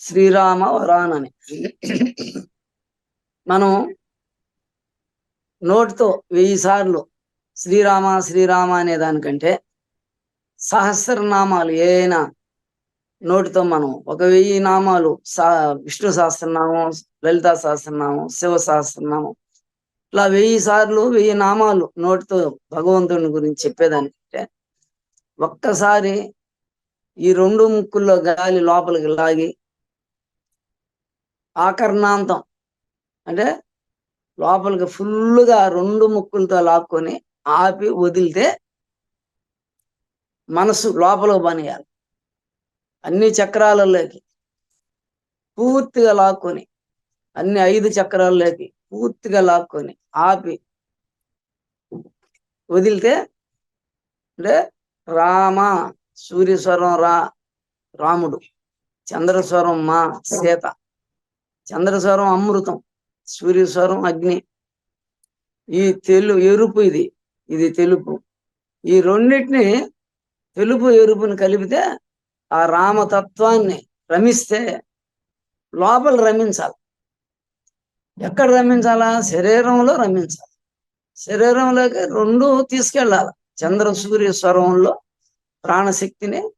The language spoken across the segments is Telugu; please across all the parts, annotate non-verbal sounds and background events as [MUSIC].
శ్రీరామ వరానని మనం నోటితో వెయ్యి సార్లు శ్రీరామ శ్రీరామ అనే దానికంటే సహస్రనామాలు ఏనా నోటితో మనం ఒక వెయ్యి నామాలు సా విష్ణు సహస్రనామం లలితా సహస్రనామం శివ సహస్రనామం ఇట్లా వెయ్యి సార్లు వెయ్యి నామాలు నోటితో భగవంతుని గురించి చెప్పేదానికంటే ఒక్కసారి ఈ రెండు ముక్కుల్లో గాలి లోపలికి లాగి ఆకర్ణాంతం. అంటే లోపలికి ఫుల్గా రెండు ముక్కులతో లాక్కొని ఆపి వదిలితే మనసు లోపలికి పనియాలి అన్ని చక్రాలలోకి పూర్తిగా లాక్కొని అన్ని ఐదు చక్రాల్లోకి పూర్తిగా లాక్కొని ఆపి వదిలితే అంటే రామ సూర్యస్వరం రా రాముడు చంద్రస్వరం మా సీత. చంద్రస్వరం అమృతం సూర్యస్వరం అగ్ని. ఈ తెలు ఎరుపు ఇది ఇది తెలుపు. ఈ రెండింటిని తెలుపు ఎరుపుని కలిపితే ఆ రామతత్వాన్ని రమిస్తే లోపల రమించాలి. ఎక్కడ రమించాలా? శరీరంలో రమించాలి. శరీరంలోకి రెండు తీసుకెళ్ళాలి. చంద్ర సూర్య స్వరంలో ప్రాణశక్తిని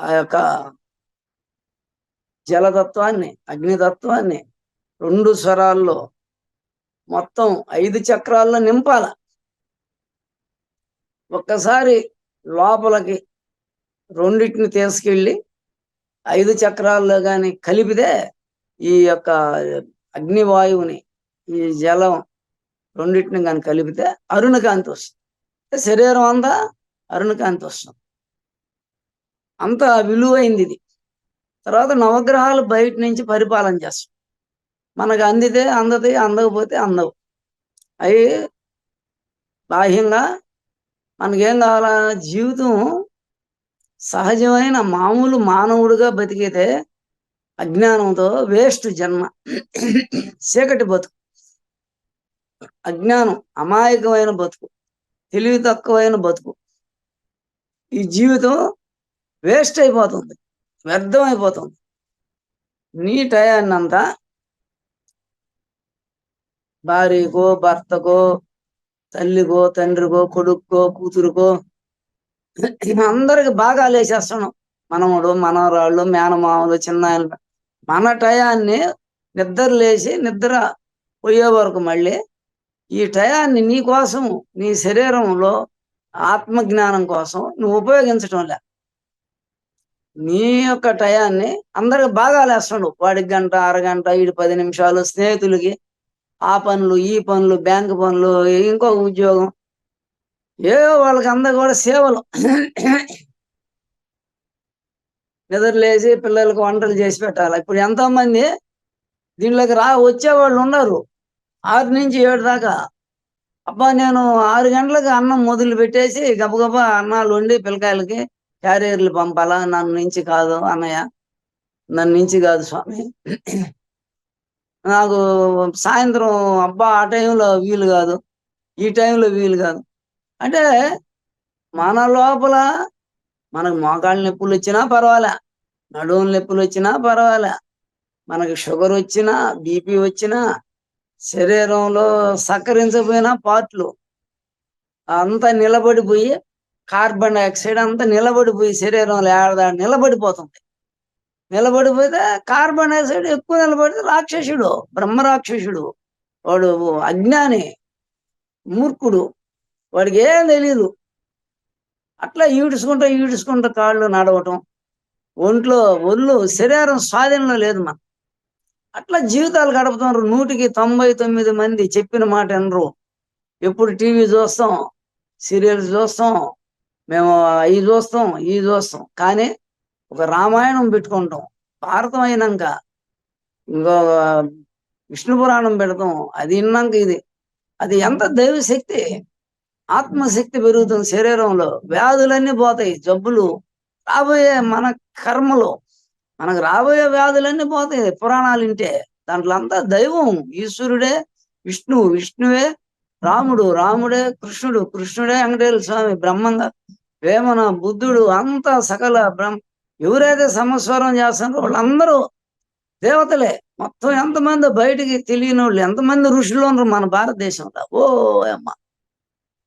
ఆ యొక్క జలతత్వాన్ని అగ్నితత్వాన్ని రెండు స్వరాల్లో మొత్తం ఐదు చక్రాల్లో నింపాల. ఒక్కసారి లోపలికి రెండింటిని తీసుకెళ్ళి ఐదు చక్రాల్లో కానీ కలిపితే ఈ యొక్క అగ్నివాయువుని ఈ జలం రెండింటిని కానీ కలిపితే అరుణకాంతి వస్తుంది. శరీరం అంతా అరుణకాంతి వస్తుంది. అంత విలువైంది ఇది. తర్వాత నవగ్రహాలు బయట నుంచి పరిపాలన చేస్తాం మనకు అందితే అందతాయి అందకపోతే అందవు. అవి బాహ్యంగా మనకేం కావాలా? జీవితం సహజమైన మామూలు మానవుడిగా బతికితే అజ్ఞానంతో వేస్ట్ జన్మ. చీకటి బతుకు. అజ్ఞానం అమాయకమైన బతుకు. తెలివి తక్కువైన బతుకు. ఈ జీవితం వేస్ట్ అయిపోతుంది. వ్యర్థం అయిపోతుంది నీ టయాన్నంతా భార్యకో భర్తకో తల్లికో తండ్రికో కొడుక్కో కూతురుకో అందరికి బాగా లేచేస్తున్నాం మనముడు మనవరాళ్ళు మేనమామలు చిన్నాయన మన టయాన్ని నిద్ర లేచి నిద్ర పోయే వరకు మళ్ళీ ఈ టయాన్ని నీ కోసం నీ శరీరంలో ఆత్మజ్ఞానం కోసం నువ్వు ఉపయోగించడం లే. నీ యొక్క టయాన్ని అందరికి బాగా లేస్తున్నాడు. వాడికి గంట అరగంట ఈడు పది నిమిషాలు స్నేహితులకి ఆ పనులు ఈ పనులు బ్యాంకు పనులు ఇంకో ఉద్యోగం. ఏవో వాళ్ళకి అందరు కూడా సేవలు. నిద్రలేసి పిల్లలకు వంటలు చేసి పెట్టాలి. ఇప్పుడు ఎంతో మంది దీనిలోకి రా వచ్చేవాళ్ళు ఉన్నారు ఆరు నుంచి ఏడు దాకా. అబ్బా నేను ఆరు గంటలకు అన్నం మొదలు పెట్టేసి గబగబా అన్నాలు వండి పిల్లకాయలకి క్యారియర్లు పంపాలా? నన్ను నుంచి కాదు అన్నయ్య. నన్ను నుంచి కాదు స్వామి. నాకు సాయంత్రం అబ్బా ఆ టైంలో వీలు కాదు. ఈ టైంలో వీలు కాదు. అంటే మన లోపల మనకు మోకాళ్ళ నొప్పులు వచ్చినా పర్వాలే. నడుము నొప్పులు వచ్చినా పర్వాలే. మనకి షుగర్ వచ్చినా బీపీ వచ్చినా శరీరంలో సహకరించకపోయినా పార్ట్లు. అంతా నిలబడిపోయి కార్బన్ డైఆక్సైడ్ అంతా నిలబడిపోయి శరీరంలో ఏడ నిలబడిపోతుంది. నిలబడిపోతే కార్బన్ డైఆక్సైడ్ ఎక్కువ నిలబడితే రాక్షసుడు బ్రహ్మ రాక్షసుడు. వాడు అజ్ఞాని మూర్ఖుడు. వాడికి ఏం తెలియదు అట్లా ఈడుచుకుంటూ ఈడుచుకుంటూ కాళ్ళు నడవటం. ఒంట్లో ఒళ్ళు శరీరం స్వాధీనంలో లేదు మన అట్లా జీవితాలు గడుపుతున్నారు. నూటికి తొంభై తొమ్మిది మంది చెప్పిన మాట వినరు. ఎప్పుడు టీవీ చూస్తాం సీరియల్స్ చూస్తాం మేము ఇది చూస్తాం ఇది చూస్తాం కానీ ఒక రామాయణం పెట్టుకుంటాం. భారతం అయినాక ఇంకో విష్ణు పురాణం పెడతాం. అది విన్నాక ఇది. అది ఎంత దైవశక్తి? ఆత్మశక్తి పెరుగుతుంది శరీరంలో. వ్యాధులన్నీ పోతాయి జబ్బులు. రాబోయే మన కర్మలు. మనకు రాబోయే వ్యాధులన్నీ పోతాయి. పురాణాలు వింటే దాంట్లో అంతా దైవం. ఈశ్వరుడే విష్ణువు విష్ణువే రాముడు. రాముడే కృష్ణుడు. కృష్ణుడే వెంకటేశ్వర స్వామి. బ్రహ్మంగా వేమన బుద్ధుడు అంతా సకల బ్రహ్మ ఎవరైతే సమస్వరం చేస్తున్నారో వాళ్ళందరూ దేవతలే. మొత్తం ఎంతమంది బయటికి తెలియని వాళ్ళు ఎంతమంది ఋషులు ఉన్నారు మన భారతదేశంలో? ఓ అమ్మ.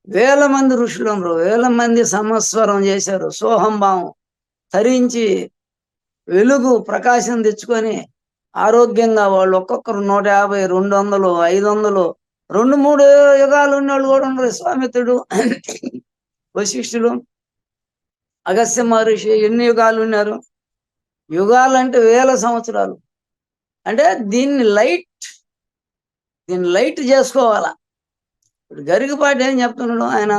వేల మంది ఋషులు ఉన్నారు. వేల మంది సమస్వరం చేశారు. సోహంభావం తరించి వెలుగు ప్రకాశం తెచ్చుకొని ఆరోగ్యంగా వాళ్ళు ఒక్కొక్కరు నూట యాభై రెండు వందలు ఐదు వందలు రెండు మూడు యుగాలు ఉన్నవాళ్ళు కూడా ఉన్నారు. స్వామిత్రుడు వశిష్ఠులు. అగస్త్య మహర్షి ఎన్ని యుగాలు ఉన్నారు? యుగాలు అంటే వేల సంవత్సరాలు. అంటే దీన్ని లైట్ దీన్ని లైట్ చేసుకోవాలా? ఇప్పుడు గరికపాటి ఏం చెప్తున్నాడు ఆయన?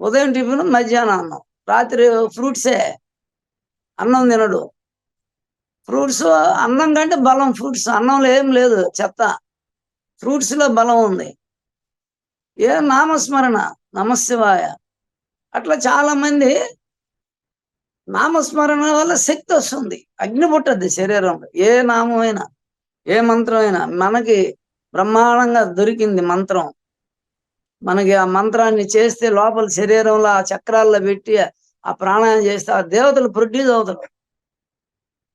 ఉదయం టిఫిన్ మధ్యాహ్నం అన్నం. రాత్రి ఫ్రూట్సే. అన్నం తినడు. ఫ్రూట్స్ అన్నం కంటే బలం ఫ్రూట్స్. అన్నంలో ఏం లేదు చెత్త. ఫ్రూట్స్లో బలం ఉంది. ఏ నామస్మరణ నమశివాయ అట్లా చాలా మంది నామస్మరణ వల్ల శక్తి వస్తుంది. అగ్ని పుట్టద్ది శరీరంలో. ఏ నామైనా ఏ మంత్రమైనా మనకి బ్రహ్మాండంగా దొరికింది మంత్రం. మనకి ఆ మంత్రాన్ని చేస్తే లోపల శరీరంలో ఆ చక్రాల్లో పెట్టి ఆ ప్రాణాయం చేస్తే ఆ దేవతలు ప్రొడ్యూస్ అవుతారు.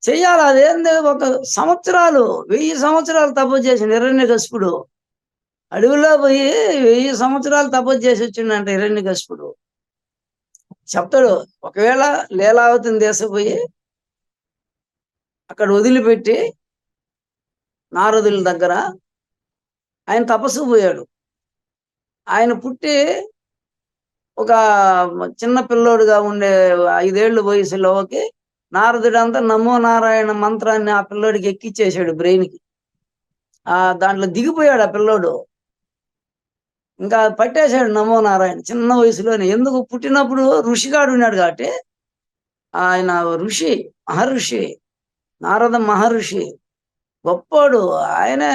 చెయ్యాలి. అదేంది? ఒక సంవత్సరాలు వెయ్యి సంవత్సరాలు తపస్సు చేసిన ఇరణ్య కశిపుడు అడవిలో పోయి వెయ్యి సంవత్సరాలు తపస్సు చేసి వచ్చిండంట ఇరణ్య కశిపుడు చెప్తాడు ఒకవేళ లీలావతిని దేశపోయి అక్కడ వదిలిపెట్టి నారదుల దగ్గర ఆయన తపస్సు పోయాడు. ఆయన పుట్టి ఒక చిన్న పిల్లోడుగా ఉండే ఐదేళ్ళ వయసులోకి నారదుడు అంతా నమో నారాయణ మంత్రాన్ని ఆ పిల్లోడికి ఎక్కిచ్చేసాడు బ్రెయిన్కి. ఆ దాంట్లో దిగిపోయాడు ఆ పిల్లోడు. ఇంకా పట్టేశాడు నమో నారాయణ చిన్న వయసులోనే. ఎందుకు? పుట్టినప్పుడు ఋషిగాడు ఉన్నాడు కాబట్టి ఆయన ఋషి మహర్షి నారద మహర్షి గొప్పోడు. ఆయనే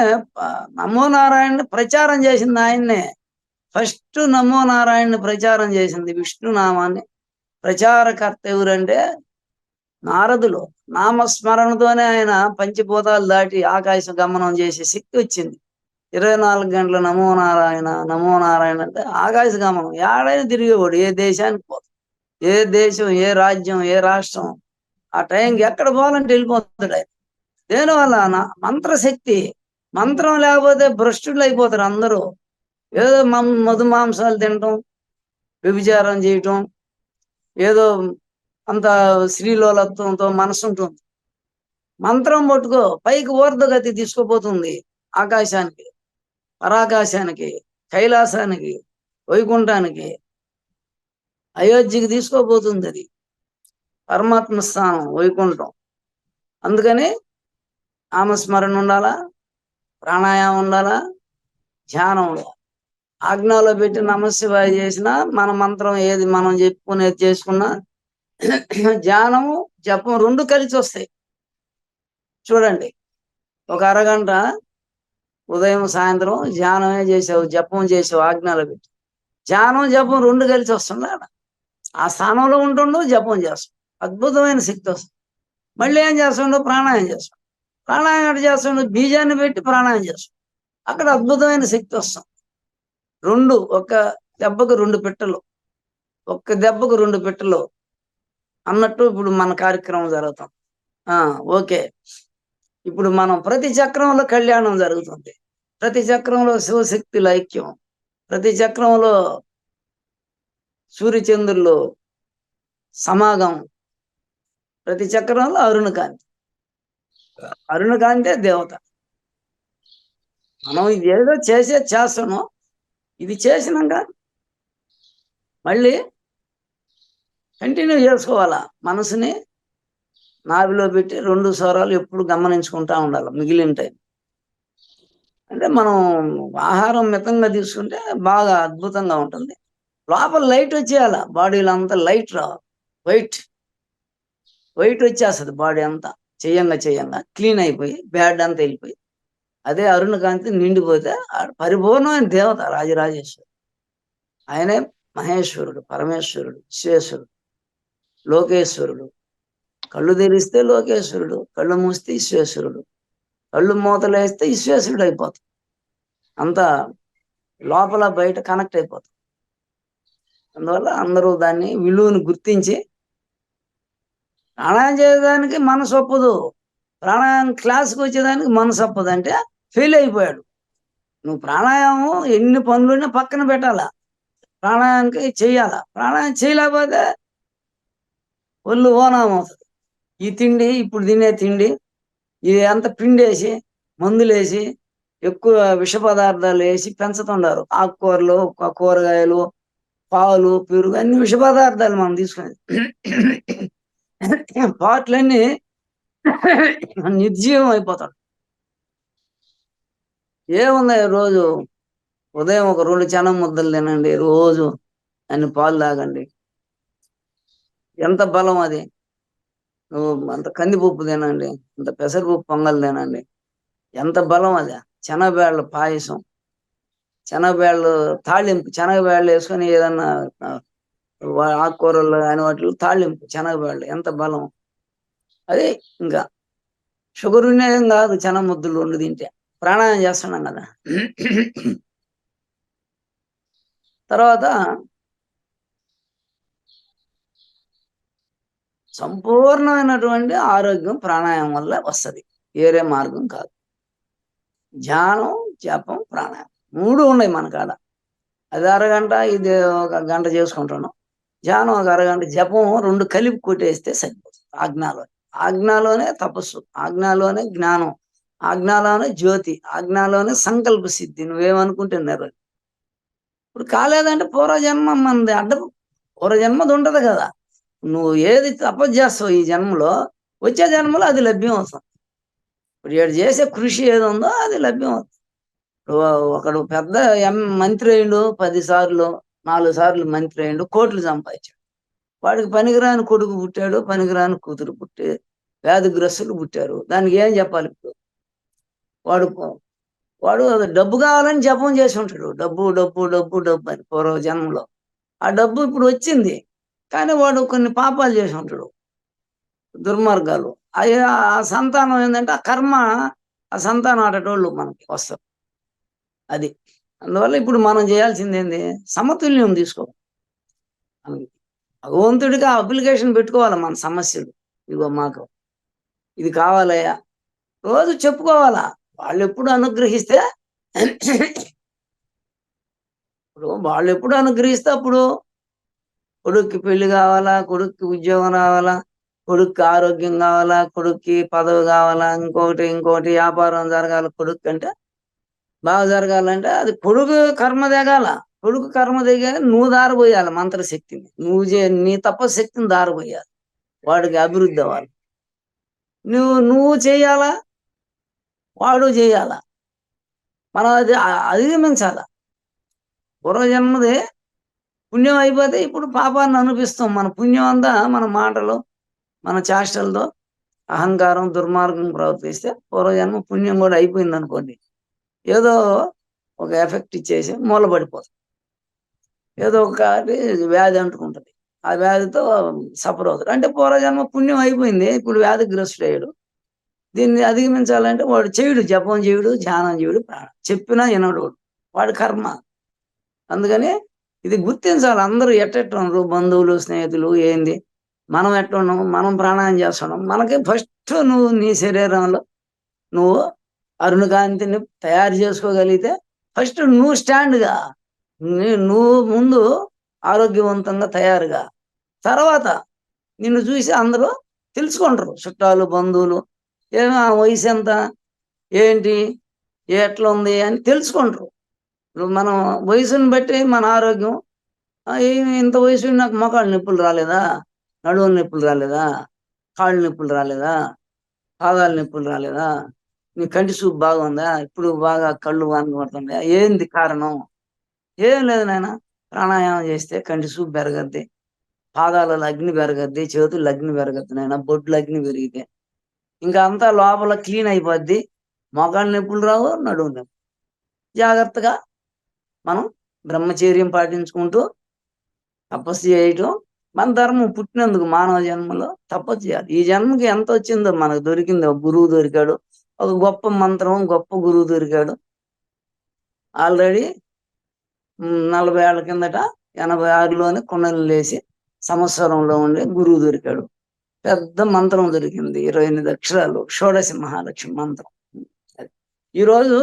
నమో నారాయణ ప్రచారం చేసింది ఆయన్నే. ఫస్ట్ నమో నారాయణ ప్రచారం చేసింది విష్ణునామాన్ని. ప్రచారకర్త ఎవరంటే నారదులు. నామస్మరణతోనే ఆయన పంచభూతాలు దాటి ఆకాశ గమనం చేసే శక్తి వచ్చింది. ఇరవై నాలుగు గంటల నమో నారాయణ నమో నారాయణ అంటే ఆకాశ గమనం ఏడైనా తిరిగేవాడు ఏ దేశానికి పోతాడు ఏ దేశం ఏ రాజ్యం ఏ రాష్ట్రం ఆ టైంకి ఎక్కడ పోవాలంటే వెళ్ళిపోతాడు ఆయన. దేనివల్ల మంత్రశక్తి మంత్రం లేకపోతే భ్రష్టులు అయిపోతారు అందరూ. ఏదో మధు మాంసాలు తినటం వ్యభిచారం చేయటం ఏదో అంత శ్రీలోలత్వంతో మనసు ఉంటుంది. మంత్రం పట్టుకో పైకి ఊర్ధగతి తీసుకుపోతుంది ఆకాశానికి. పరాకాశానికి కైలాసానికి వైకుంఠానికి అయోధ్యకి తీసుకోబోతుంది అది. పరమాత్మ స్థానం వైకుంఠం. అందుకని ఆమస్మరణ ఉండాలా? ప్రాణాయామం ఉండాలా? ధ్యానం ఉండాలి? ఆజ్ఞలో పెట్టి నమశివాయ చేసినా మన మంత్రం ఏది మనం చెప్పుకునేది చేసుకున్నా [CLEARS THROAT] ధ్యానము జపం రెండు కలిసి వస్తాయి. చూడండి ఒక అరగంట ఉదయం సాయంత్రం ధ్యానమే చేసావు జపం చేసావు ఆజ్ఞలు పెట్టి. ధ్యానం జపం రెండు కలిసి వస్తున్నాడు ఆ స్థానంలో ఉంటుండో జపం చేస్తాం అద్భుతమైన శక్తి వస్తుంది. మళ్ళీ ఏం చేస్తుండో? ప్రాణాయం చేస్తాం ప్రాణాయం ఎక్కడ చేస్తుండో? బీజాన్ని పెట్టి ప్రాణాయం చేస్తాం అక్కడ అద్భుతమైన శక్తి వస్తుంది. రెండు ఒక దెబ్బకు రెండు పెట్టలు. ఒక్క దెబ్బకు రెండు పెట్టలు. అన్నట్టు ఇప్పుడు మన కార్యక్రమం జరుగుతాం ఆ ఓకే. ఇప్పుడు మనం ప్రతి చక్రంలో కళ్యాణం జరుగుతుంది. ప్రతి చక్రంలో శివశక్తుల ఐక్యం ప్రతి చక్రంలో సూర్యచంద్రులు సమాగం ప్రతి చక్రంలో అరుణకాంతి అరుణకాంతే దేవత. మనం ఇది ఏదో చేసే చేస్తాము ఇది చేసినాక మళ్ళీ కంటిన్యూ చేసుకోవాలా? మనసుని నావిలో పెట్టి రెండు స్వరాలు ఎప్పుడు గమనించుకుంటా ఉండాలి మిగిలిన టైం అంటే మనం ఆహారం మితంగా తీసుకుంటే బాగా అద్భుతంగా ఉంటుంది. లోపల లైట్ వచ్చేయాల బాడీలో అంతా లైట్ రావాలి. వైట్ వైట్ వచ్చేస్తుంది బాడీ అంతా. చెయ్యంగా చెయ్యంగా క్లీన్ అయిపోయి బ్యాడ్ అంతా వెళ్ళిపోయి. అదే అరుణ కాంతి నిండిపోతే పరిపూర్ణమైన దేవత రాజరాజేశ్వరుడు ఆయనే మహేశ్వరుడు పరమేశ్వరుడు విశ్వేశ్వరుడు లోకేశ్వరుడు. కళ్ళు తెరిస్తే లోకేశ్వరుడు కళ్ళు మూస్తే ఈశ్వేశ్వరుడు కళ్ళు మూతలేస్తే ఈశ్వేశ్వరుడు అయిపోతాడు. అంత లోపల బయట కనెక్ట్ అయిపోతుంది అందువల్ల అందరూ దాన్ని విలువను గుర్తించి ప్రాణాయామం చేయడానికి మనసు ఒప్పదు. ప్రాణాయామం క్లాస్కి వచ్చేదానికి మనసు ఒప్పదు. అంటే ఫెయిల్ అయిపోయాడు. నువ్వు ప్రాణాయామం ఎన్ని పనులున్నా పక్కన పెట్టాలా? ప్రాణాయామానికి చేయాలా? ప్రాణాయామం చేయలేకపోతే ఒళ్ళు ఓనామం అవుతుంది ఈ తిండి ఇప్పుడు తినే తిండి ఇది అంత పిండేసి మందులేసి ఎక్కువ విష పదార్థాలు వేసి పెంచుతున్నారు ఆకుకూరలు కూరగాయలు పాలు పెరుగు అన్ని విష పదార్థాలు మనం తీసుకునేది. పాటలన్నీ నిర్జీవం అయిపోతాడు. ఏమున్నాయి రోజు? ఉదయం ఒక రెండు చనం ముద్దలు తినండి రోజు అన్ని పాలు తాగండి. ఎంత బలం అది? అంత కందిపప్పు తినండి అంత పెసరపప్పు పొంగల్ తినండి. ఎంత బలం అది? శనగబేళ్ళ పాయసం. శనగబేళ్ళు తాళింపు శనగబేళ్ళు వేసుకొని ఏదన్నా ఆకుకూరలు అని వాటిలో తాళింపు శనగబేళ్ళు ఎంత బలం. అది ఇంకా షుగర్ వినియోగం కాదు శనగ ముద్దలు రెండు తింటే. ప్రాణాయం చేస్తున్నాం కదా. తర్వాత సంపూర్ణమైనటువంటి ఆరోగ్యం ప్రాణాయామం వల్ల వస్తుంది. వేరే మార్గం కాదు. ధ్యానం జపం ప్రాణాయామం మూడు ఉన్నాయి మన కాడ. అది అరగంట ఇది ఒక గంట చేసుకుంటాను. ధ్యానం ఒక అరగంట జపం రెండు కలిపి కొట్టేస్తే సరిపోతుంది. ఆజ్ఞాలో ఆజ్ఞాలోనే తపస్సు ఆజ్ఞాలోనే జ్ఞానం ఆజ్ఞాలోనే జ్యోతి ఆజ్ఞాలోనే సంకల్ప సిద్ధి. నువ్వేమనుకుంటే నెరవేరు ఇప్పుడు కాలేదంటే పూర్వజన్మ మనది అడ్డం పూర్వజన్మది ఉండదు కదా. నువ్వు ఏది తపస్సు చేస్తావు ఈ జన్మలో వచ్చే జన్మలో అది లభ్యం అవుతుంది ఇప్పుడు ఏడు చేసే కృషి ఏది ఉందో అది లభ్యం అవుతుంది ఒకడు పెద్ద ఎం మంత్రి అయిండు పది సార్లు నాలుగు సార్లు మంత్రి అయిండు కోట్లు సంపాదించాడు. వాడికి పనికిరాని కొడుకు పుట్టాడు పనికిరాని కూతురు పుట్టి వ్యాధిగ్రస్తులు పుట్టారు. దానికి ఏం చెప్పాలి ఇప్పుడు? వాడు వాడు డబ్బు కావాలని జపం చేసి ఉంటాడు. డబ్బు డబ్బు డబ్బు డబ్బు అని పూర్వ జన్మలో. ఆ డబ్బు ఇప్పుడు వచ్చింది. కానీ వాడు కొన్ని పాపాలు చేసి ఉంటాడు. దుర్మార్గాలు. అవి ఆ సంతానం ఏంటంటే ఆ కర్మ ఆ సంతానం ఆటేటోళ్ళు మనకి వస్తారు. అది. అందువల్ల ఇప్పుడు మనం చేయాల్సింది ఏంది? సమతుల్యం తీసుకో మనకి భగవంతుడికి ఆ అప్లికేషన్ పెట్టుకోవాలి మన సమస్యలు. ఇగో మాకు. ఇది కావాలయ్యా. రోజు చెప్పుకోవాలా? వాళ్ళు ఎప్పుడు అనుగ్రహిస్తే [COUGHS] ఇప్పుడు వాళ్ళు ఎప్పుడు అనుగ్రహిస్తే అప్పుడు కొడుక్కి పెళ్ళి కావాలా కొడుక్కి ఉద్యోగం రావాలా కొడుక్కి ఆరోగ్యం కావాలా కొడుక్కి పదవి కావాలా ఇంకోటి ఇంకోటి వ్యాపారం జరగాల కొడుకు అంటే బాగా జరగాలంటే అది కొడుకు కర్మ దిగాల. కొడుకు కర్మ దిగా నువ్వు దారిపోయాలి మంత్రశక్తిని. నువ్వు చే నీ తపశక్తిని దారిపోయాలి. వాడికి అభివృద్ధి అవ్వాలి. నువ్వు నువ్వు చేయాలా? వాడు చేయాలా? మనం అది అధిగమించాలా? పూర్వజన్మదే పుణ్యం అయిపోతే ఇప్పుడు పాపాన్ని అనిపిస్తాం మన పుణ్యం అంతా మన మాటలు మన చేష్టలతో అహంకారం దుర్మార్గం ప్రవర్తిస్తే పూర్వజన్మ పుణ్యం కూడా అయిపోయింది అనుకోండి ఏదో ఒక ఎఫెక్ట్ ఇచ్చేసి మూలబడిపోతుంది ఏదో ఒకటి వ్యాధి అంటుకుంటుంది. ఆ వ్యాధితో సఫర్ అవుతాడు అంటే పూర్వజన్మ పుణ్యం అయిపోయింది. ఇప్పుడు వ్యాధిగ్రస్తుడు అయ్యాడు దీన్ని అధిగమించాలంటే వాడు చేయుడు జపం చేయుడు ధ్యానం చేయుడు ప్రాణం. చెప్పినా వినడు వాడు. వాడి కర్మ. అందుకని ఇది గుర్తించాలి. అందరూ ఎట్టెట్టున్నారు బంధువులు స్నేహితులు ఏంది? మనం ఎట్టున్నాం మనం ప్రాణాయం చేస్తున్నాం? మనకి ఫస్ట్ నువ్వు నీ శరీరంలో నువ్వు అరుణకాంతిని తయారు చేసుకోగలిగితే ఫస్ట్ నువ్వు స్టాండ్గా నువ్వు ముందు ఆరోగ్యవంతంగా తయారుగా. తర్వాత నిన్ను చూసి అందరూ తెలుసుకుంటారు. చుట్టాలు బంధువులు ఏమో ఆ వయసు ఎంత ఏంటి ఎట్లా ఉంది అని తెలుసుకుంటారు. మనం వయసుని బట్టి మన ఆరోగ్యం. ఏమి ఇంత వయసు నాకు మోకాళ్ళ నొప్పులు రాలేదా? నడువుల నొప్పులు రాలేదా? కాళ్ళు నొప్పులు రాలేదా? పాదాల నొప్పులు రాలేదా? నీ కంటి చూపు బాగుందా? ఇప్పుడు బాగా కళ్ళు వానుకుంటున్నాయా ఏంది కారణం? ఏం లేదు నాయన. ప్రాణాయామం చేస్తే కంటి చూపు పెరగద్ది. పాదాలలో అగ్ని పెరగద్ది చేతులు అగ్ని పెరగద్ది నాయన. బొడ్లు అగ్ని పెరిగితే. ఇంకా అంతా లోపల క్లీన్ అయిపోద్ది. మోకాళ్ళ నొప్పులు రావు నడువు నొప్పి జాగ్రత్తగా మనం బ్రహ్మచర్యం పాటించుకుంటూ తపస్సు చేయటం మన ధర్మం పుట్టినందుకు మానవ జన్మలో తపస్సు చేయాలి. ఈ జన్మకి ఎంత వచ్చిందో మనకు దొరికింది. ఒక గురువు దొరికాడు ఒక గొప్ప మంత్రం గొప్ప గురువు దొరికాడు. ఆల్రెడీ నలభై ఏళ్ళ కిందట ఎనభై ఆరులోనే కుండలు లేచి సంవత్సరంలో ఉండే గురువు దొరికాడు. పెద్ద మంత్రం దొరికింది. ఇరవై ఎనిమిది అక్షరాలు. షోడశ మహాలక్ష్మి మంత్రం. ఈరోజు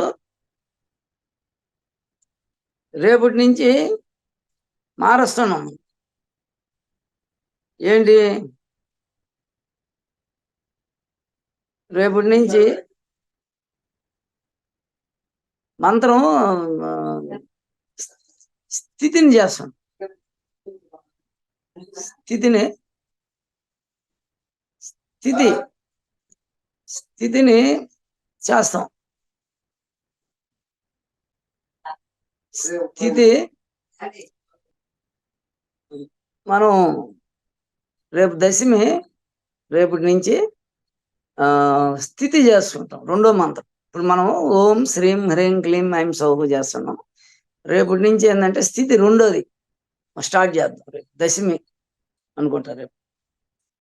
రేపటి నుంచి మారుస్తున్నాం. ఏంటి? రేపటి నుంచి మంత్రం స్థితిని చేస్తాం. స్థితిని స్థితి స్థితిని చేస్తాం. స్థితి మనం రేపు దశమి రేపటి నుంచి ఆ స్థితి చేస్తుంటాం. రెండో మంత్రం. ఇప్పుడు మనం ఓం శ్రీం హ్రీం క్లీం ఐం సౌహు చేస్తున్నాం. రేపటి నుంచి ఏంటంటే స్థితి రెండోది. స్టార్ట్ చేద్దాం. రేపు దశమి అనుకుంటా రేపు.